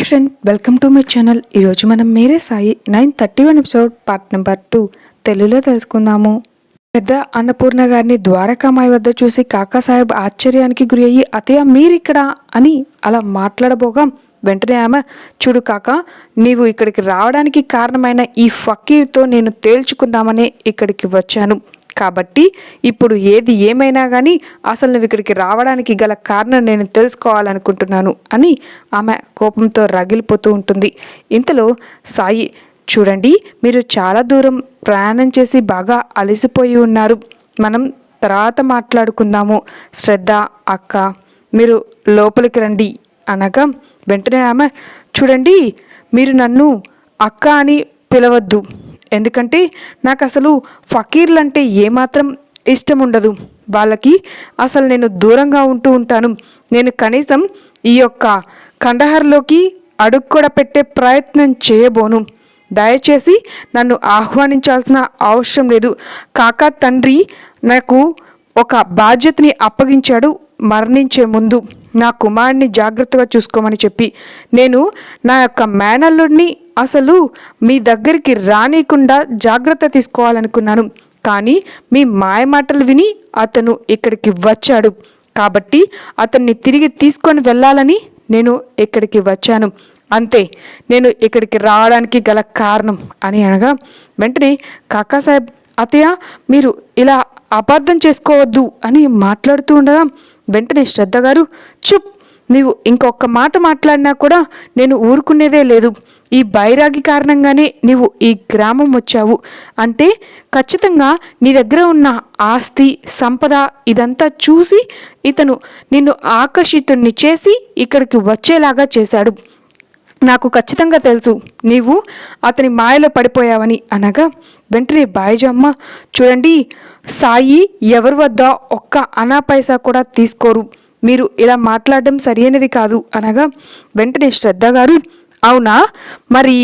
Hi friend welcome to my channel. ఈరోజు మనం మీరే Sai nine thirty one episode part number two తెలుగులో తెలుసుకుందాము. పెద్ద అన్నపూర్ణ గారిని ద్వారకామాయి వద్ద చూసి కాకాసాహెబ్ ఆశ్చర్యానికి గురి అయ్యి అతయ్య మీరిక్కడ? అని అలా మాట్లాడబోగా వెంటనే ఆమె చూడు కాక నీవు ఇక్కడికి రావడానికి కారణమైన ఈ ఫకీర్తో నేను తేల్చుకుందామనే ఇక్కడికి వచ్చాను. కాబట్టి ఇప్పుడు ఏది ఏమైనా కానీ అసలు నువ్వు ఇక్కడికి రావడానికి గల కారణం నేను తెలుసుకోవాలనుకుంటున్నాను అని ఆమె కోపంతో రగిలిపోతూ ఉంటుంది. ఇంతలో సాయి చూడండి మీరు చాలా దూరం ప్రయాణం చేసి బాగా అలసిపోయి ఉన్నారు. మనం తర్వాత మాట్లాడుకుందాము. శ్రద్ధ అక్క మీరు లోపలికి రండి. అనగా వెంటనే ఆమె చూడండి మీరు నన్ను అక్క అని పిలవద్దు. ఎందుకంటే నాకు అసలు ఫకీర్లంటే ఏమాత్రం ఇష్టం ఉండదు వాళ్ళకి అసలు నేను దూరంగా ఉంటూ ఉంటాను. నేను కనీసం ఈ యొక్క కండహార్లోకి అడుగు కూడా పెట్టే ప్రయత్నం చేయబోను. దయచేసి నన్ను ఆహ్వానించాల్సిన అవసరం లేదు. కాకా తండ్రి నాకు ఒక బాధ్యతని అప్పగించాడు మరణించే ముందు. నా కుమారుడిని జాగ్రత్తగా చూసుకోమని చెప్పి. నేను నా యొక్క మేనల్లుడిని అసలు మీ దగ్గరికి రానికుండా జాగ్రత్త తీసుకోవాలనుకున్నాను. కానీ మీ మాయ మాటలు విని అతను ఇక్కడికి వచ్చాడు. కాబట్టి అతన్ని తిరిగి తీసుకొని వెళ్ళాలని నేను ఇక్కడికి వచ్చాను. అంతే నేను ఇక్కడికి రావడానికి గల కారణం అని అనగా వెంటనే కాకాసాహెబ్ అతయ్య మీరు ఇలా అపార్థం చేసుకోవద్దు అని మాట్లాడుతూ ఉండగా వెంటనే శ్రద్ధ గారు చుప్ నీవు ఇంకొక మాట మాట్లాడినా కూడా నేను ఊరుకునేదే లేదు. ఈ బైరాగి కారణంగానే నీవు ఈ గ్రామం వచ్చావు. అంటే ఖచ్చితంగా నీ దగ్గర ఉన్న ఆస్తి సంపద ఇదంతా చూసి ఇతను నిన్ను ఆకర్షితుణ్ణి చేసి ఇక్కడికి వచ్చేలాగా చేశాడు. నాకు ఖచ్చితంగా తెలుసు నీవు అతని మాయలో పడిపోయావని అనగా వెంటనే బాయిజమ్మ చూడండి సాయి ఎవరి వద్ద ఒక్క అనా పైసా కూడా తీసుకోరు. మీరు ఇలా మాట్లాడడం సరైనది కాదు అనగా వెంటనే శ్రద్ధ గారు అవునా? మరి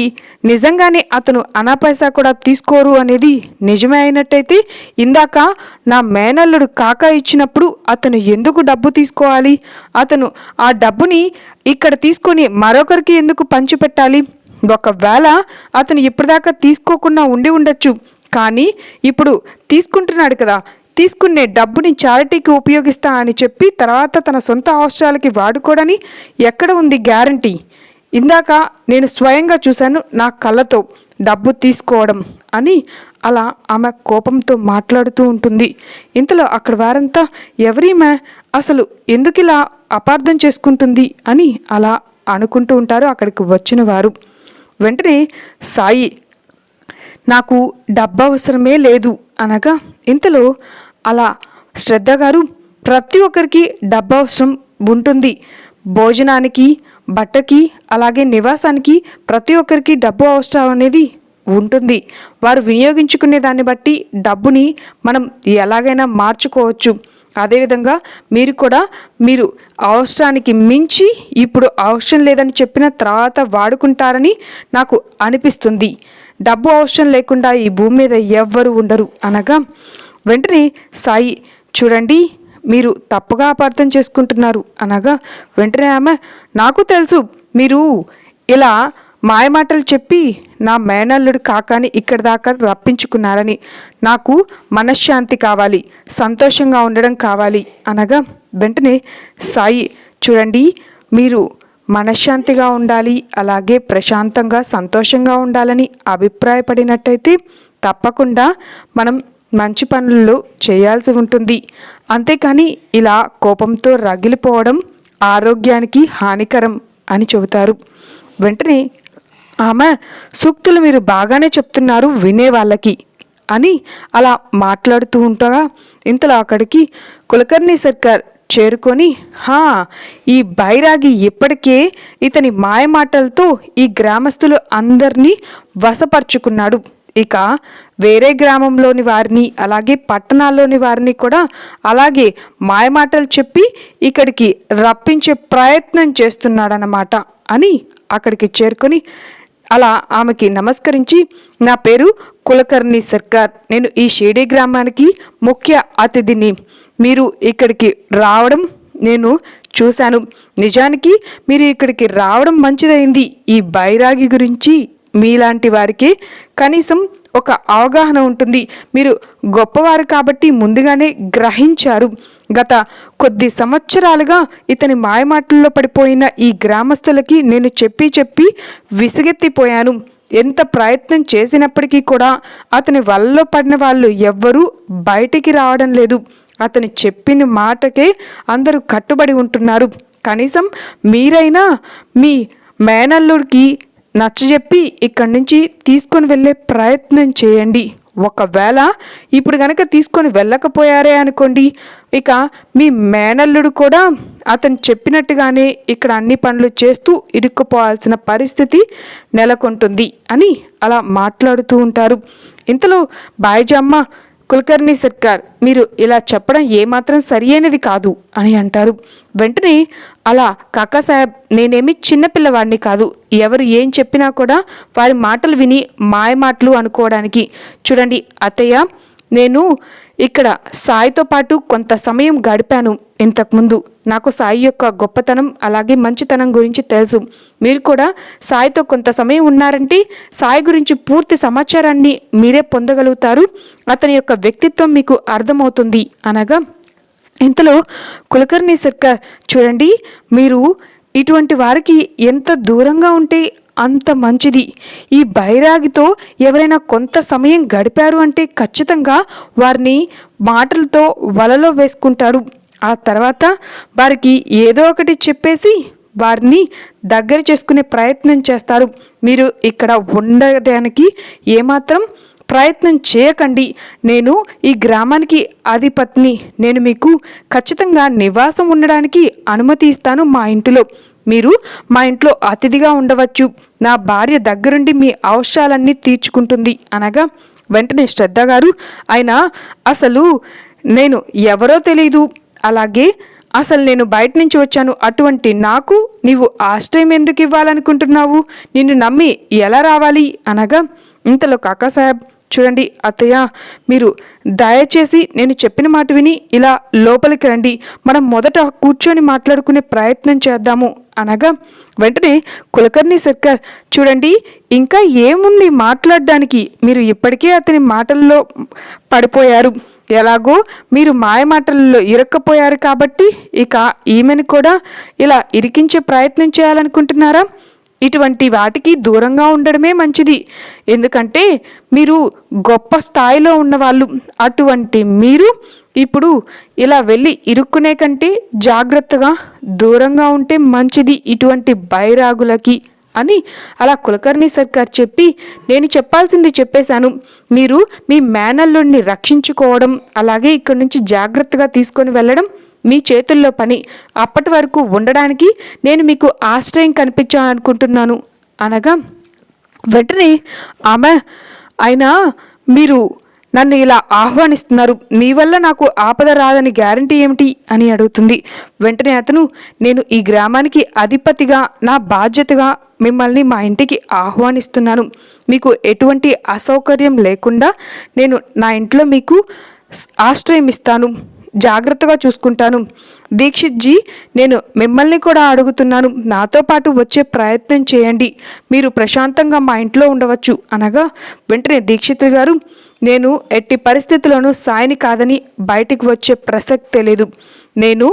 నిజంగానే అతను అనా పైసా కూడా తీసుకోరు అనేది నిజమే అయినట్టయితే ఇందాక నా మేనల్లుడు కాక ఇచ్చినప్పుడు అతను ఎందుకు డబ్బు తీసుకోవాలి? అతను ఆ డబ్బుని ఇక్కడ తీసుకొని మరొకరికి ఎందుకు పంచిపెట్టాలి? ఒకవేళ అతను ఇప్పటిదాకా తీసుకోకుండా ఉండి ఉండొచ్చు. కానీ ఇప్పుడు తీసుకుంటున్నాడు కదా తీసుకునే డబ్బుని చారిటీకి ఉపయోగిస్తా అని చెప్పి తర్వాత తన సొంత అవసరాలకి వాడుకోడని ఎక్కడ ఉంది గ్యారంటీ? ఇందాక నేను స్వయంగా చూశాను నా కళ్ళతో డబ్బు తీసుకోవడం అని అలా ఆమె కోపంతో మాట్లాడుతూ ఉంటుంది. ఇంతలో అక్కడ వారంతా ఎవరీమే అసలు ఎందుకు ఇలా అపార్థం చేసుకుంటుంది అని అలా అనుకుంటూ ఉంటారు అక్కడికి వచ్చిన వారు. వెంటనే సాయి నాకు డబ్బు అవసరమే లేదు అనగా ఇంతలో అలా శ్రద్ధ గారు ప్రతి ఒక్కరికి డబ్బు అవసరం ఉంటుంది. భోజనానికి బట్టకి అలాగే నివాసానికి ప్రతి ఒక్కరికి డబ్బు అవసరం అనేది ఉంటుంది. వారు వినియోగించుకునే దాన్ని బట్టి డబ్బుని మనం ఎలాగైనా మార్చుకోవచ్చు. అదేవిధంగా మీరు కూడా మీరు అవసరానికి మించి ఇప్పుడు అవసరం లేదని చెప్పిన తర్వాత వాడుకుంటారని నాకు అనిపిస్తుంది. డబ్బు అవసరం లేకుండా ఈ భూమి మీద ఎవ్వరు ఉండరు అనగా వెంటనే సాయి చూడండి. మీరు తప్పుగా అపార్థం చేసుకుంటున్నారు అనగా వెంటనే ఆమె నాకు తెలుసు మీరు ఇలా మాయమాటలు చెప్పి నా మేనల్లుడు కాకాని ఇక్కడి దాకా రప్పించుకున్నారని. నాకు మనశ్శాంతి కావాలి సంతోషంగా ఉండడం కావాలి అనగా వెంటనే సాయి చూడండి మీరు మనశ్శాంతిగా ఉండాలి అలాగే ప్రశాంతంగా సంతోషంగా ఉండాలని అభిప్రాయపడినట్టయితే తప్పకుండా మనం మంచి పనులు చేయాల్సి ఉంటుంది. అంతేకాని ఇలా కోపంతో రగిలిపోవడం ఆరోగ్యానికి హానికరం అని చెబుతారు. వెంటనే ఆమె సూక్తులు మీరు బాగానే చెప్తున్నారు వినే వాళ్ళకి అని అలా మాట్లాడుతూ ఉండగా ఇంతలో అక్కడికి కులకర్ణి సర్కార్ చేరుకొని హా ఈ బైరాగి ఇప్పటికే ఇతని మాయమాటలతో ఈ గ్రామస్తులు అందరినీ వశపరుచుకున్నాడు. ఇక వేరే గ్రామంలోని వారిని అలాగే పట్టణాల్లోని వారిని కూడా అలాగే మాయమాటలు చెప్పి ఇక్కడికి రప్పించే ప్రయత్నం చేస్తున్నాడనమాట అని అక్కడికి చేరుకొని అలా ఆమెకి నమస్కరించి నా పేరు కులకర్ణి సర్కార్. నేను ఈ షేడీ గ్రామానికి ముఖ్య అతిథిని. మీరు ఇక్కడికి రావడం నేను చూశాను. నిజానికి మీరు ఇక్కడికి రావడం మంచిదైంది. ఈ బైరాగి గురించి మీలాంటి వారికి కనీసం ఒక అవగాహన ఉంటుంది. మీరు గొప్పవారు కాబట్టి ముందుగానే గ్రహించారు. గత కొద్ది సంవత్సరాలుగా ఇతని మాయమాటల్లో పడిపోయిన ఈ గ్రామస్తులకి నేను చెప్పి చెప్పి విసిగెత్తిపోయాను. ఎంత ప్రయత్నం చేసినప్పటికీ కూడా అతని వల్ల పడిన వాళ్ళు ఎవ్వరూ బయటికి రావడం లేదు. అతను చెప్పిన మాటకే అందరూ కట్టుబడి ఉంటున్నారు. కనీసం మీరైనా మీ మేనల్లుడికి నచ్చజెప్పి ఇక్కడి నుంచి తీసుకొని వెళ్ళే ప్రయత్నం చేయండి. ఒకవేళ ఇప్పుడు కనుక తీసుకొని వెళ్ళకపోయారే అనుకోండి ఇక మీ మేనల్లుడు కూడా అతను చెప్పినట్టుగానే ఇక్కడ అన్ని పనులు చేస్తూ ఇరుక్కుపోవాల్సిన పరిస్థితి నెలకొంటుంది అని అలా మాట్లాడుతూ ఉంటారు. ఇంతలో బాయిజమ్మ కులకర్ణి సర్కార్ మీరు ఇలా చెప్పడం ఏమాత్రం సరి అయినది కాదు అని అంటారు. వెంటనే అలా కాకా సాహెబ్ నేనేమి చిన్నపిల్లవాడిని కాదు ఎవరు ఏం చెప్పినా కూడా వారి మాటలు విని మాయ మాటలు అనుకోవడానికి. చూడండి అత్తయ్య నేను ఇక్కడ సాయితో పాటు కొంత సమయం గడిపాను ఇంతకుముందు. నాకు సాయి యొక్క గొప్పతనం అలాగే మంచితనం గురించి తెలుసు. మీరు కూడా సాయితో కొంత సమయం ఉన్నారంటే సాయి గురించి పూర్తి సమాచారాన్ని మీరే పొందగలుగుతారు. అతని యొక్క వ్యక్తిత్వం మీకు అర్థమవుతుంది. అనగా ఇంతలో కులకర్ణి సర్కార్ చూడండి. మీరు ఇటువంటి వారికి ఎంత దూరంగా ఉంటే అంత మంచిది. ఈ బైరాగితో ఎవరైనా కొంత సమయం గడిపారు అంటే ఖచ్చితంగా వారిని మాటలతో వలలో వేసుకుంటాడు. ఆ తర్వాత వారికి ఏదో ఒకటి చెప్పేసి వారిని దగ్గర చేసుకునే ప్రయత్నం చేస్తారు. మీరు ఇక్కడ ఉండడానికి ఏమాత్రం ప్రయత్నం చేయకండి. నేను ఈ గ్రామానికి అధిపత్ని. నేను మీకు ఖచ్చితంగా నివాసం ఉండడానికి అనుమతి ఇస్తాను మా ఇంటిలో. మీరు మా ఇంట్లో అతిథిగా ఉండవచ్చు. నా భార్య దగ్గరుండి మీ అవసరాలన్నీ తీర్చుకుంటుంది. అనగా వెంటనే శ్రద్ధ గారు ఆయన అసలు నేను ఎవరో తెలీదు. అలాగే అసలు నేను బయట నుంచి వచ్చాను. అటువంటి నాకు నీవు ఆశ్రయం ఎందుకు ఇవ్వాలనుకుంటున్నావు? నిన్ను నమ్మి ఎలా రావాలి? అనగా ఇంతలో కాకా సాహెబ్ చూడండి అత్తయ్య మీరు దయచేసి నేను చెప్పిన మాట విని ఇలా లోపలికి రండి. మనం మొదట కూర్చొని మాట్లాడుకునే ప్రయత్నం చేద్దాము. అనగా వెంటనే కులకర్ణి సర్కార్ చూడండి ఇంకా ఏముంది మాట్లాడడానికి? మీరు ఇప్పటికే అతని మాటల్లో పడిపోయారు. ఎలాగో మీరు మాయ మాటల్లో ఇరక్కపోయారు కాబట్టి ఇక ఈమెను కూడా ఇలా ఇరికించే ప్రయత్నం చేయాలనుకుంటున్నారా? ఇటువంటి వాటికి దూరంగా ఉండడమే మంచిది. ఎందుకంటే మీరు గొప్ప స్థాయిలో ఉన్నవాళ్ళు. అటువంటి మీరు ఇప్పుడు ఇలా వెళ్ళి ఇరుక్కునే కంటే జాగ్రత్తగా దూరంగా ఉంటే మంచిది ఇటువంటి బైరాగులకి అని అలా కులకర్ణి సర్కార్ చెప్పి నేను చెప్పాల్సింది చెప్పేశాను. మీరు మీ మేనల్లుడిని రక్షించుకోవడం అలాగే ఇక్కడి నుంచి జాగ్రత్తగా తీసుకొని వెళ్ళడం మీ చేతుల్లో పని అప్పటి వరకు ఉండడానికి నేను మీకు ఆశ్రయం కనిపించాలనుకుంటున్నాను అనగా వెంటనే ఆమె అయినా మీరు నన్ను ఇలా ఆహ్వానిస్తున్నారు. మీ వల్ల నాకు ఆపద రాదని గ్యారంటీ ఏమిటి? అని అడుగుతుంది. వెంటనే అతను నేను ఈ గ్రామానికి అధిపతిగా నా బాధ్యతగా మిమ్మల్ని మా ఇంటికి ఆహ్వానిస్తున్నాను. మీకు ఎటువంటి అసౌకర్యం లేకుండా నేను నా ఇంట్లో మీకు ఆశ్రయం ఇస్తాను. జాగ్రత్తగా చూసుకుంటాను. దీక్షిత్ జీ నేను మిమ్మల్ని కూడా అడుగుతున్నాను. నాతో పాటు వచ్చే ప్రయత్నం చేయండి. మీరు ప్రశాంతంగా మా ఇంట్లో ఉండవచ్చు. అనగా వెంటనే దీక్షిత్ గారు నేను ఎట్టి పరిస్థితుల్లోనూ సాయిని కాదని బయటికి వచ్చే ప్రసక్తే లేదు. నేను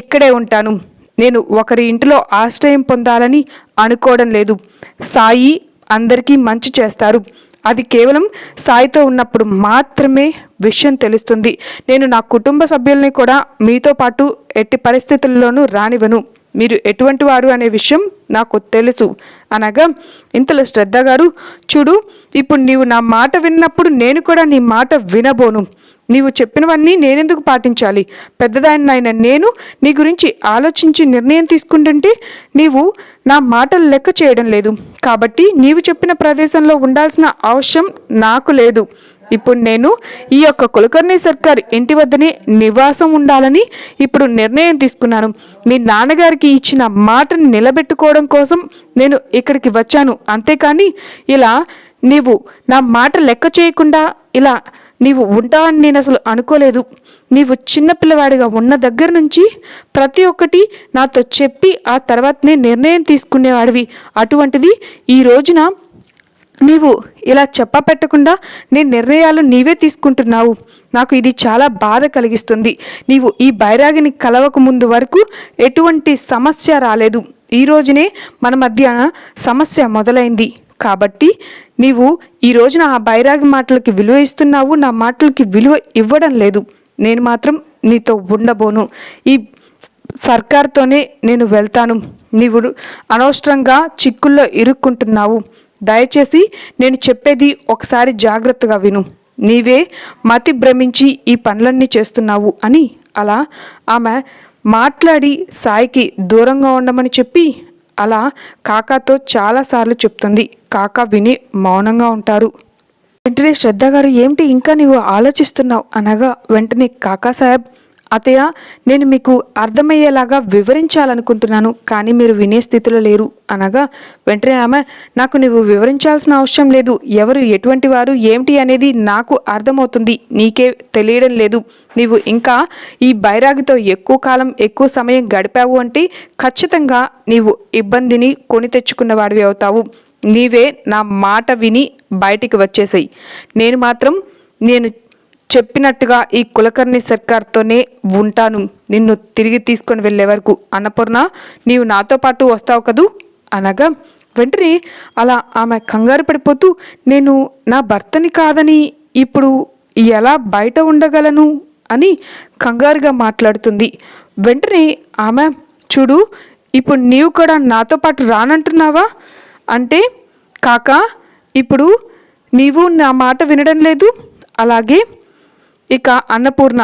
ఇక్కడే ఉంటాను. నేను ఒకరి ఇంటిలో ఆశ్రయం పొందాలని అనుకోవడం లేదు. సాయి అందరికీ మంచి చేస్తారు. అది కేవలం సాయితో ఉన్నప్పుడు మాత్రమే విషయం తెలుస్తుంది. నేను నా కుటుంబ సభ్యుల్ని కూడా మీతో పాటు ఎట్టి పరిస్థితుల్లోనూ రానివను మీరు ఎటువంటి వారు అనే విషయం నాకు తెలుసు. అనగా ఇంతలో శ్రద్ధ గారు చూడు ఇప్పుడు నీవు నా మాట విన్నప్పుడు నేను కూడా నీ మాట వినబోను. నీవు చెప్పినవన్నీ నేనెందుకు పాటించాలి? పెద్దదాన్ని నాయన నేను నీ గురించి ఆలోచించి నిర్ణయం తీసుకుంటుంటే నీవు నా మాటలు లెక్క చేయడం లేదు. కాబట్టి నీవు చెప్పిన ప్రదేశంలో ఉండాల్సిన అవసరం నాకు లేదు. ఇప్పుడు నేను ఈ యొక్క కులకర్ణి సర్కార్ ఇంటి వద్దనే నివాసం ఉండాలని ఇప్పుడు నిర్ణయం తీసుకున్నాను. మీ నాన్నగారికి ఇచ్చిన మాటను నిలబెట్టుకోవడం కోసం నేను ఇక్కడికి వచ్చాను. అంతేకాని ఇలా నీవు నా మాట లెక్క చేయకుండా ఇలా నీవు ఉంటావని నేను అసలు అనుకోలేదు. నీవు చిన్నపిల్లవాడిగా ఉన్న దగ్గర నుంచి ప్రతి ఒక్కటి నాతో చెప్పి ఆ తర్వాతనే నిర్ణయం తీసుకునేవాడివి. అటువంటిది ఈ రోజున నీవు ఇలా చెప్పపెట్టకుండా నీ నిర్ణయాలు నీవే తీసుకుంటున్నావు. నాకు ఇది చాలా బాధ కలిగిస్తుంది. నీవు ఈ బైరాగిని కలవక ముందు వరకు ఎటువంటి సమస్య రాలేదు. ఈ రోజునే మన మధ్య సమస్య మొదలైంది. కాబట్టి నీవు ఈ రోజున ఆ బైరాగి మాటలకి విలువ ఇస్తున్నావు. నా మాటలకి విలువ ఇవ్వడం లేదు. నేను మాత్రం నీతో ఉండబోను. ఈ సర్కార్తోనే నేను వెళ్తాను. నీవు అనవసరంగా చిక్కుల్లో ఇరుక్కుంటున్నావు. దయచేసి నేను చెప్పేది ఒకసారి జాగ్రత్తగా విను. నీవే మతి భ్రమించి ఈ పనులన్నీ చేస్తున్నావు అని అలా ఆమె మాట్లాడి సాయికి దూరంగా ఉండమని చెప్పి అలా కాకాతో చాలాసార్లు చెప్తుంది. కాకా విని మౌనంగా ఉంటారు. వెంటనే శ్రద్ధ గారు ఏమిటి ఇంకా నీవు ఆలోచిస్తున్నావు? అనగా వెంటనే కాకా సాహెబ్ అతయ్య నేను మీకు అర్థమయ్యేలాగా వివరించాలనుకుంటున్నాను కానీ మీరు వినే స్థితిలో లేరు. అనగా వెంటనే ఆమె నాకు నువ్వు వివరించాల్సిన అవసరం లేదు. ఎవరు ఎటువంటి వారు ఏమిటి అనేది నాకు అర్థమవుతుంది. నీకే తెలియడం లేదు. నీవు ఇంకా ఈ బైరాగితో ఎక్కువ కాలం ఎక్కువ సమయం గడిపావు అంటే ఖచ్చితంగా నీవు ఇబ్బందిని కొని తెచ్చుకున్నవాడివి అవుతావు. నీవే నా మాట విని బయటికి వచ్చేసాయి. నేను మాత్రం నేను చెప్పినట్టుగా ఈ కులకర్ణి సర్కార్తోనే ఉంటాను. నిన్ను తిరిగి తీసుకొని వెళ్ళే వరకు అన్నపూర్ణ నీవు నాతో పాటు వస్తావు కదూ? అనగా వెంటనే అలా ఆమె కంగారు పడిపోతూ నేను నా భర్తని కాదని ఇప్పుడు ఎలా బయట ఉండగలను అని కంగారుగా మాట్లాడుతుంది. వెంటనే ఆమె చూడు ఇప్పుడు నీవు కూడా నాతో పాటు రానంటున్నావా? అంటే కాక ఇప్పుడు నీవు నా మాట వినడం లేదు. అలాగే ఇక అన్నపూర్ణ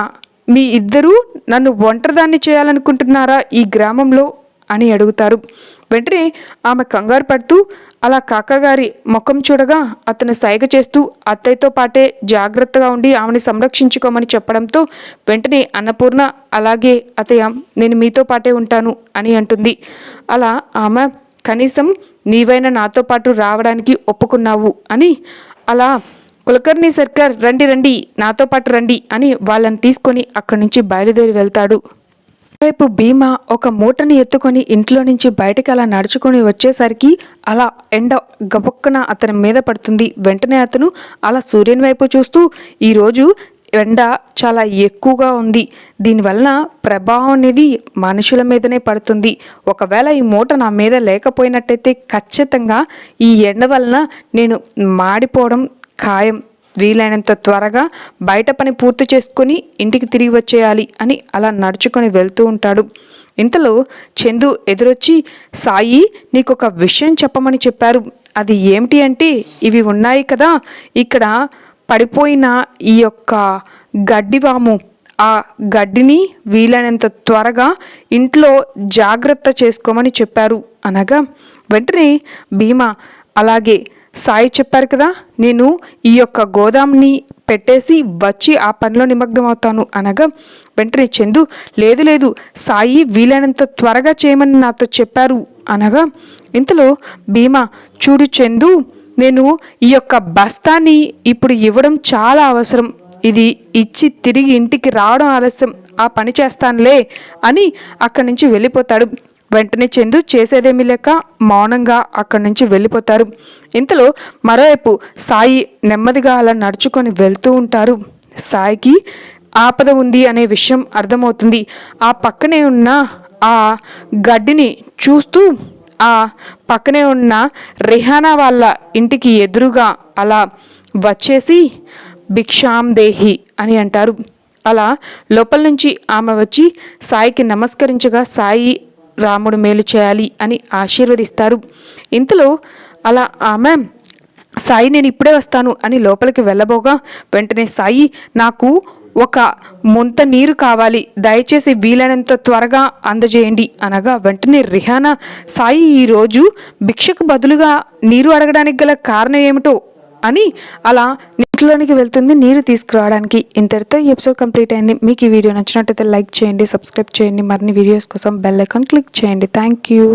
మీ ఇద్దరూ నన్ను ఒంటరిదాన్ని చేయాలనుకుంటున్నారా ఈ గ్రామంలో అని అడుగుతారు. వెంటనే ఆమె కంగారు పడుతూ అలా కాకగారి ముఖం చూడగా అతను సైగ చేస్తూ అత్తయ్యతో పాటే జాగ్రత్తగా ఉండి ఆమెని సంరక్షించుకోమని చెప్పడంతో వెంటనే అన్నపూర్ణ అలాగే అతయ్య నేను మీతో పాటే ఉంటాను అని అంటుంది. అలా ఆమె కనీసం నీవైనా నాతో పాటు రావడానికి ఒప్పుకున్నావు అని అలా కులకర్ణి సర్కార్ రండి రండి నాతో పాటు రండి అని వాళ్ళని తీసుకొని అక్కడి నుంచి బయలుదేరి వెళ్తాడు. వైపు భీమా ఒక మూటని ఎత్తుకొని ఇంట్లో నుంచి బయటకు అలా నడుచుకొని వచ్చేసరికి అలా ఎండ గబొక్కన అతని మీద పడుతుంది. వెంటనే అతను అలా సూర్యుని వైపు చూస్తూ ఈరోజు ఎండ చాలా ఎక్కువగా ఉంది. దీనివలన ప్రభావం అనేది మనుషుల మీదనే పడుతుంది. ఒకవేళ ఈ మూట నా మీద లేకపోయినట్టయితే ఖచ్చితంగా ఈ ఎండ వలన నేను మాడిపోవడం ఖాయం. వీలైనంత త్వరగా బయట పని పూర్తి చేసుకొని ఇంటికి తిరిగి వచ్చేయాలి అని అలా నడుచుకొని వెళ్తూ ఉంటాడు. ఇంతలో చందు ఎదురొచ్చి సాయి నీకు ఒక విషయం చెప్పమని చెప్పారు. అది ఏమిటి అంటే ఇవి ఉన్నాయి కదా. ఇక్కడ పడిపోయిన ఈ యొక్క గడ్డివాము. ఆ గడ్డిని వీలైనంత త్వరగా ఇంట్లో జాగ్రత్త చేసుకోమని చెప్పారు. అనగా వెంటనే భీమా అలాగే సాయి చెప్పారు కదా నేను ఈ యొక్క గోదాంని పెట్టేసి వచ్చి ఆ పనిలో నిమగ్నం అవుతాను అనగా వెంటనే చందు లేదు లేదు సాయి వీలైనంత త్వరగా చేయమని నాతో చెప్పారు అనగా ఇంతలో భీమా చూడు చందు నేను ఈ యొక్క బస్తాని ఇప్పుడు ఇవ్వడం చాలా అవసరం. ఇది ఇచ్చి తిరిగి ఇంటికి రావడం ఆలస్యం. ఆ పని చేస్తానులే అని అక్కడి నుంచి వెళ్ళిపోతాడు. వెంటనే చందు చేసేదేమీ లేక మౌనంగా అక్కడి నుంచి వెళ్ళిపోతారు. ఇంతలో మరోవైపు సాయి నెమ్మదిగా అలా నడుచుకొని వెళ్తూ ఉంటారు. సాయికి ఆపద ఉంది అనే విషయం అర్థమవుతుంది. ఆ పక్కనే ఉన్న ఆ గడ్డిని చూస్తూ ఆ పక్కనే ఉన్న రిహానా వాళ్ళ ఇంటికి ఎదురుగా అలా వచ్చేసి భిక్షాం దేహి అని అంటారు. అలా లోపల నుంచి ఆమె వచ్చి సాయికి నమస్కరించగా సాయి రాముడు మేలు చేయాలి అని ఆశీర్వదిస్తారు. ఇంతలో అలా ఆమె సాయి నేను ఇప్పుడే వస్తాను అని లోపలికి వెళ్ళబోగా వెంటనే సాయి నాకు ఒక ముంత నీరు కావాలి. దయచేసి వీలైనంత త్వరగా అందజేయండి అనగా వెంటనే రిహానా సాయి ఈరోజు భిక్షకు బదులుగా నీరు అడగడానికి గల కారణం ఏమిటో అని అలా నీటిలోనికి వెళ్తుంది నీరు తీసుకురావడానికి. ఇంతటితో ఈ ఎపిసోడ్ కంప్లీట్ అయింది. మీకు ఈ వీడియో నచ్చినట్టయితే లైక్ చేయండి సబ్స్క్రైబ్ చేయండి. మరిన్ని వీడియోస్ కోసం బెల్ ఐకాన్ క్లిక్ చేయండి. Thank you